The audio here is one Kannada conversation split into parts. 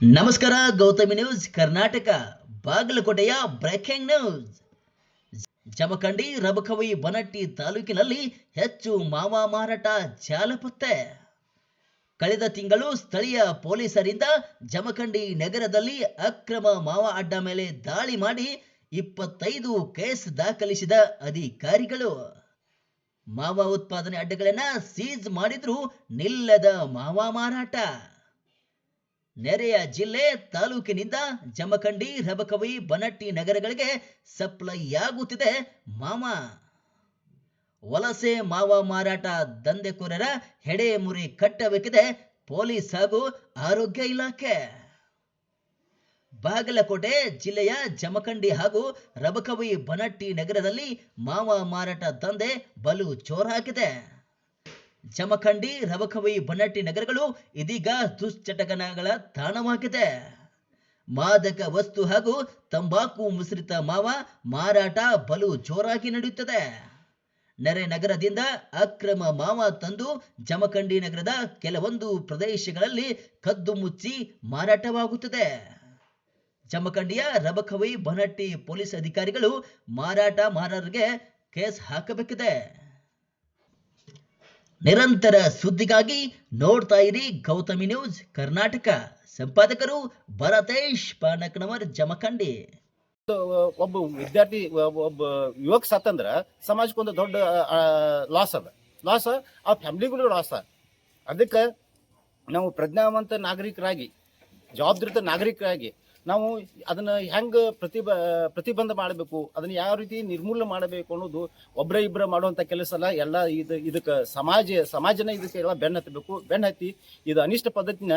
ನಮಸ್ಕಾರ, ಗೌತಮಿ ನ್ಯೂಸ್ ಕರ್ನಾಟಕ, ಬಾಗಲಕೋಟೆಯ ಬ್ರೇಕಿಂಗ್ ನ್ಯೂಸ್ ಜಮಖಂಡಿ, ರಬಕವಿ, ಬನಟ್ಟಿ ತಾಲೂಕಿನಲ್ಲಿ ಹೆಚ್ಚು ಮಾವ ಮಾರಾಟ ಜಾಲ ಪತ್ತೆ ಕಳೆದ ತಿಂಗಳು ಸ್ಥಳೀಯ ಪೊಲೀಸರಿಂದ ಜಮಖಂಡಿ ನಗರದಲ್ಲಿ ಅಕ್ರಮ ಮಾವ ಅಡ್ಡ ಮೇಲೆ ದಾಳಿ ಮಾಡಿ ಇಪ್ಪತ್ತೈದು ಕೇಸ್ ದಾಖಲಿಸಿದ ಅಧಿಕಾರಿಗಳು. ಮಾವ ಉತ್ಪಾದನೆ ಅಡ್ಡಗಳನ್ನ ಸೀಜ್ ಮಾಡಿದ್ರೂ ನಿಲ್ಲದ ಮಾವ ಮಾರಾಟ. ನೆರೆಯ ಜಿಲ್ಲೆ ತಾಲೂಕಿನಿಂದ ಜಮಖಂಡಿ, ರಬಕವಿ, ಬನಟ್ಟಿ ನಗರಗಳಿಗೆ ಸಪ್ಲೈ ಆಗುತ್ತಿದೆ. ಮಾವ ವಲಸೆ ಮಾವ ಮಾರಾಟ ದಂಧೆಕೋರರ ಹೆಡೆ ಮುರಿ ಕಟ್ಟಬೇಕಿದೆ. ಪೊಲೀಸ್ ಹಾಗೂ ಆರೋಗ್ಯ ಇಲಾಖೆ. ಬಾಗಲಕೋಟೆ ಜಿಲ್ಲೆಯ ಜಮಖಂಡಿ ಹಾಗೂ ರಬಕವಿ, ಬನಟ್ಟಿ ನಗರದಲ್ಲಿ ಮಾವ ಮಾರಾಟ ದಂಧೆ ಬಲು ಜೋರಾಗಿದೆ. ಜಮಖಂಡಿ ರವಖವಿ ಬನ್ನಟ್ಟಿ ನಗರಗಳು ಇದೀಗ ದುಶ್ಚಟಕನಗಳ ತಾಣವಾಗಿದೆ. ಮಾದಕ ವಸ್ತು ಹಾಗೂ ತಂಬಾಕು ಮಿಶ್ರಿತ ಮಾವ ಮಾರಾಟ ಬಲು ಜೋರಾಗಿ ನಡೆಯುತ್ತದೆ. ನೆರೆ ನಗರದಿಂದ ಅಕ್ರಮ ಮಾವ ತಂದು ಜಮಖಂಡಿ ನಗರದ ಕೆಲವೊಂದು ಪ್ರದೇಶಗಳಲ್ಲಿ ಕದ್ದು ಮುಚ್ಚಿ ಮಾರಾಟವಾಗುತ್ತದೆ. ಜಮಖಂಡಿಯ ರಬಖವಿ ಬನಟ್ಟಿ ಪೊಲೀಸ್ ಅಧಿಕಾರಿಗಳು ಮಾರಾಟ ಮಾರರಿಗೆ ಕೇಸ್ ಹಾಕಬೇಕಿದೆ. ನಿರಂತರ ಸುದ್ದಿಗಾಗಿ ನೋಡ್ತಾ ಇರಿ ಗೌತಮಿ ನ್ಯೂಸ್ ಕರ್ನಾಟಕ. ಸಂಪಾದಕರು ಭರತೇಶ್ ಪಾನಕ್ನವರ್ ಜಮಖಂಡಿ. ಒಬ್ಬ ವಿದ್ಯಾರ್ಥಿ, ಒಬ್ಬ- ಯುವಕ ಸತ್ತಂದ್ರ ಸಮಾಜಕ್ಕೊಂದು ದೊಡ್ಡ ಲಾಸ್ ಅದ. ಲಾಸ್ ಆ ಫ್ಯಾಮಿಲಿಗಳು ಲಾಸ್ ಅದಕ್ಕೆ ನಾವು ಪ್ರಜ್ಞಾವಂತ ನಾಗರಿಕರಾಗಿ ಜವಾಬ್ದಾರಿತ ನಾಗರಿಕರಾಗಿ ನಾವು ಅದನ್ನ ಹೆಂಗೆ ಪ್ರತಿಬ, ಪ್ರತಿಬಂಧ ಮಾಡಬೇಕು, ಅದನ್ನ ಯಾವ ರೀತಿ ನಿರ್ಮೂಲನೆ ಮಾಡಬೇಕು ಅನ್ನೋದು ಒಬ್ಬರ ಇಬ್ಬರ ಮಾಡುವಂತ ಕೆಲಸ ಅಲ್ಲ, ಎಲ್ಲ ಇದು, ಇದಕ್ಕೆ ಸಮಾಜ, ಸಮಾಜನ ಇದಕ್ಕೆ ಎಲ್ಲ ಬೆನ್ನ ಹತ್ತಬೇಕು. ಬೆನ್ನ ಹತ್ತಿ ಇದು ಅನಿಷ್ಟ ಪದ್ಧತಿನ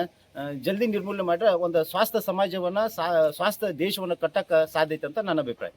ಜಲ್ದಿ ನಿರ್ಮೂಲನೆ ಮಾಡ್ರೆ ಒಂದು ಸ್ವಾಸ್ಥ್ಯ ಸಮಾಜವನ್ನ ಸಾ- ಸ್ವಾಸ್ಥ್ಯ ದೇಶವನ್ನ ಕಟ್ಟಕ್ಕೆ ಸಾಧ್ಯತೆ ಅಂತ ನನ್ನ ಅಭಿಪ್ರಾಯ.